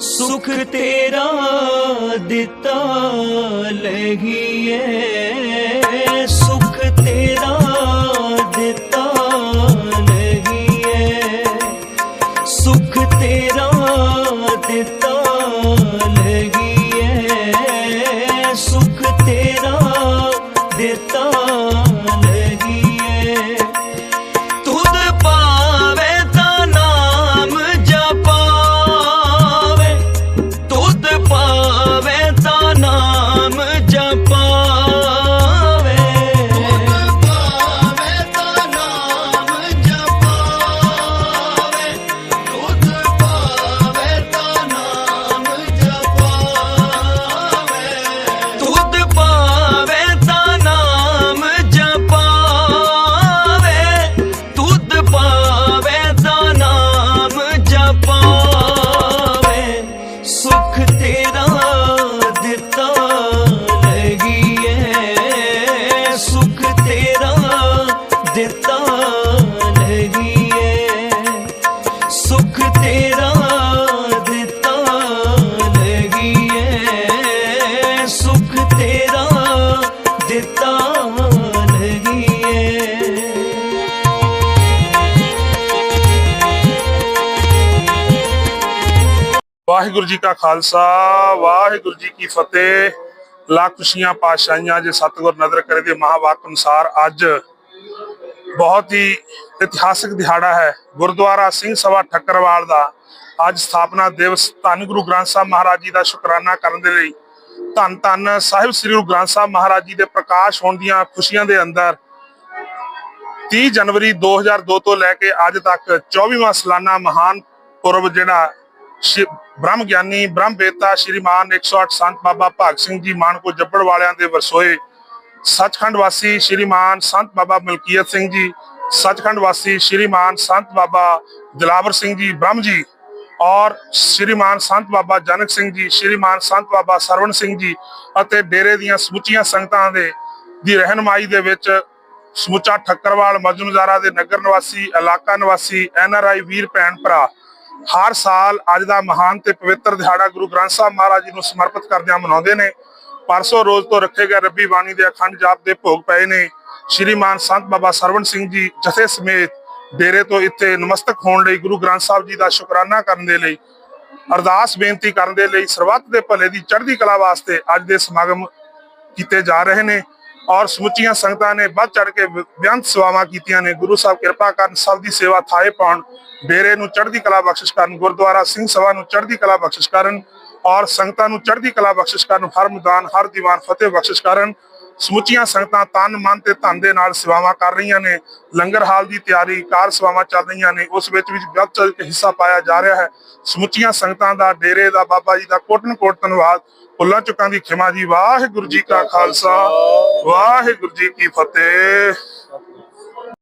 ਸੁਖ ਤੇਰਾ ਦਿੱਤਾ ਲਹੀਏ। ਵਾਹਿਗੁਰੂ ਜੀ ਕਾ ਖਾਲਸਾ, ਵਾਹਿਗੁਰੂ ਜੀ ਕੀ ਫਤਿਹ। ਲੱਖ ਖੁਸ਼ੀਆਂ ਪਾਤਸ਼ਾਹੀਆਂ ਜੇ ਸਤਿਗੁਰ ਨਦਰ ਕਰੇ ਦੇ ਮਹਾਵਾਕ ਅਨੁਸਾਰ ਅੱਜ ਬਹੁਤ ਹੀ ਇਤਿਹਾਸਕ ਦਿਹਾੜਾ ਹੈ। ਗੁਰਦੁਆਰਾ ਸਿੰਘ ਸਭਾ ਠੱਕਰਵਾਲ ਦਾ ਅੱਜ ਸਥਾਪਨਾ ਦਿਵਸ। ਧੰਨ ਗੁਰੂ ਗ੍ਰੰਥ ਸਾਹਿਬ ਮਹਾਰਾਜ ਜੀ ਦਾ ਸ਼ੁਕਰਾਨਾ ਕਰਨ ਦੇ ਲਈ ਧੰਨ ਧੰਨ ਸਾਹਿਬ ਸ੍ਰੀ ਗੁਰੂ ਗ੍ਰੰਥ ਸਾਹਿਬ ਮਹਾਰਾਜ ਜੀ ਦੇ ਪ੍ਰਕਾਸ਼ ਹੋਣ ਦੀਆਂ ਖੁਸ਼ੀਆਂ ਦੇ ਅੰਦਰ 30 ਜਨਵਰੀ 2002 ਤੋਂ ਲੈ ਕੇ ਅੱਜ ਤੱਕ 24ਵਾਂ ਸਾਲਾਨਾ ਮਹਾਨ ਪੁਰਬ ਜਿਹੜਾ ਬ੍ਰਹਮ ਗਿਆਨੀ ਬ੍ਰਹਮ ਵੇਤਾ ਸ਼੍ਰੀਮਾਨ 108 ਸੰਤ ਬਾਬਾ ਭਾਗ ਸਿੰਘ ਜੀ ਮਾਨਕੋ ਜੱਬੜ ਵਾਲਿਆਂ ਦੇ ਵਰਸੋਏ ਸੱਚਖੰਡ ਵਾਸੀ ਸ਼੍ਰੀਮਾਨ ਸੰਤ ਬਾਬਾ ਮਲਕੀਅਤ ਸਿੰਘ ਜੀ, ਸੱਚਖੰਡ ਵਾਸੀ ਸ਼੍ਰੀਮਾਨ ਸੰਤ ਬਾਬਾ ਦਿਲਾਵਰ ਸਿੰਘ ਜੀ ਬ੍ਰਹਮ ਜੀ ਔਰ ਸ਼੍ਰੀਮਾਨ ਸੰਤ ਬਾਬਾ ਜਨਕ ਸਿੰਘ ਜੀ, ਸ਼੍ਰੀਮਾਨ ਸੰਤ ਬਾਬਾ ਸਰਵਣ ਸਿੰਘ ਜੀ ਅਤੇ ਡੇਰੇ ਦੀਆਂ ਸਮੁੱਚੀਆਂ ਸੰਗਤਾਂ ਦੇ ਦੀ ਰਹਿਨਮਾਈ ਦੇ ਵਿੱਚ ਸਮੁੱਚਾ ਠੱਕਰਵਾਲ ਮਜਨੁਜ਼ਾਰਾ ਦੇ ਨਗਰ ਨਿਵਾਸੀ, ਇਲਾਕਾ ਨਿਵਾਸੀ, ਐਨ ਆਰ ਆਈ ਵੀਰ, ਭੈਣ ਭਰਾ ਹਰ ਸਾਲ ਅੱਜ ਦਾ ਮਹਾਨ ਤੇ ਪਵਿੱਤਰ ਦਿਹਾੜਾ ਗੁਰੂ ਗ੍ਰੰਥ ਸਾਹਿਬ ਮਹਾਰਾਜ ਜੀ ਨੂੰ ਸਮਰਪਿਤ ਕਰਦਿਆਂ ਮਨਾਉਂਦੇ ਨੇ। ਪਰਸੋਂ ਰੋਜ਼ ਤੋਂ ਰੱਖੇ ਗਏ ਰੱਬੀ ਬਾਣੀ ਦੇ ਅਖੰਡ ਜਾਪ ਦੇ ਭੋਗ ਪਏ ਨੇ। ਸ਼੍ਰੀਮਾਨ ਸੰਤ ਬਾਬਾ ਸਰਵਣ ਸਿੰਘ ਜੀ ਜਥੇ ਸਮੇਤ ਡੇਰੇ ਤੋਂ ਇੱਥੇ ਨਮਸਤਕ ਹੋਣ ਲਈ ਗੁਰੂ ਗ੍ਰੰਥ ਸਾਹਿਬ ਜੀ ਦਾ ਸ਼ੁਕਰਾਨਾ ਕਰਨ ਦੇ ਲਈ, ਅਰਦਾਸ ਬੇਨਤੀ ਕਰਨ ਦੇ ਲਈ, ਸਰਬੱਤ ਦੇ ਭਲੇ ਦੀ ਚੜ੍ਹਦੀ ਕਲਾ ਵਾਸਤੇ ਅੱਜ ਦੇ ਸਮਾਗਮ ਕੀਤੇ ਜਾ ਰਹੇ ਨੇ ਔਰ ਸਮੁੱਚੀਆਂ ਸੰਗਤਾਂ ਨੇ ਵੱਧ ਚੜ ਕੇ ਬ- ਬੇਅੰਤ ਸੇਵਾਵਾਂ ਕੀਤੀਆਂ ਨੇ। ਗੁਰੂ ਸਾਹਿਬ ਕਿਰਪਾ ਕਰਨ ਸਭ ਦੀ ਸੇਵਾ ਥਾਏ ਪਾਉਣ, ਡੇਰੇ ਨੂੰ ਚੜ੍ਹਦੀ ਕਲਾ ਬਖਸ਼ਿਸ਼ ਕਰਨ, ਗੁਰਦੁਆਰਾ ਸਿੰਘ ਸਭਾ ਨੂੰ ਚੜ੍ਹਦੀ ਕਲਾ ਬਖਸ਼ਿਸ਼ ਕਰਨ ਔਰ ਸੰਗਤਾਂ ਨੂੰ ਚੜ੍ਹਦੀ ਕਲਾ ਬਖਸ਼ਿਸ਼ ਕਰਨ, ਹਰ ਮੈਦਾਨ, ਹਰ ਦੀਵਾਨ ਫਤਿਹ ਬਖਸ਼ਿਸ਼ ਕਰਨ। ਸਮੁੱਚੀਆਂ ਸੰਗਤਾਂ ਤਨ, ਮਨ ਤੇ ਧਨ ਦੇ ਨਾਲ ਸੇਵਾਵਾਂ ਕਰ ਰਹੀਆਂ ਨੇ। ਲੰਗਰ ਹਾਲ ਦੀ ਤਿਆਰੀ, ਕਾਰ ਸੇਵਾਵਾਂ ਚੱਲ ਰਹੀਆਂ ਨੇ। ਉਸ ਵਿੱਚ ਵੀ ਵੱਧ ਚੜ ਕੇ ਹਿੱਸਾ ਪਾਇਆ ਜਾ ਰਿਹਾ ਹੈ। ਸਮੁੱਚੀਆਂ ਸੰਗਤਾਂ ਦਾ ਡੇਰੇ ਦਾ ਬਾਬਾ ਜੀ ਦਾ ਕੋਟਨ ਕੋਟ ਧੰਨਵਾਦ। ਭੁੱਲਾਂ ਚੁੱਕਾਂ ਦੀ ਖਿਮਾ ਜੀ, ਵਾਹਿਗੁਰੂ ਜੀ ਕਾ ਖਾਲਸਾ, ਵਾਹਿਗੁਰੂ ਜੀ ਕੀ ਫਤਿਹ।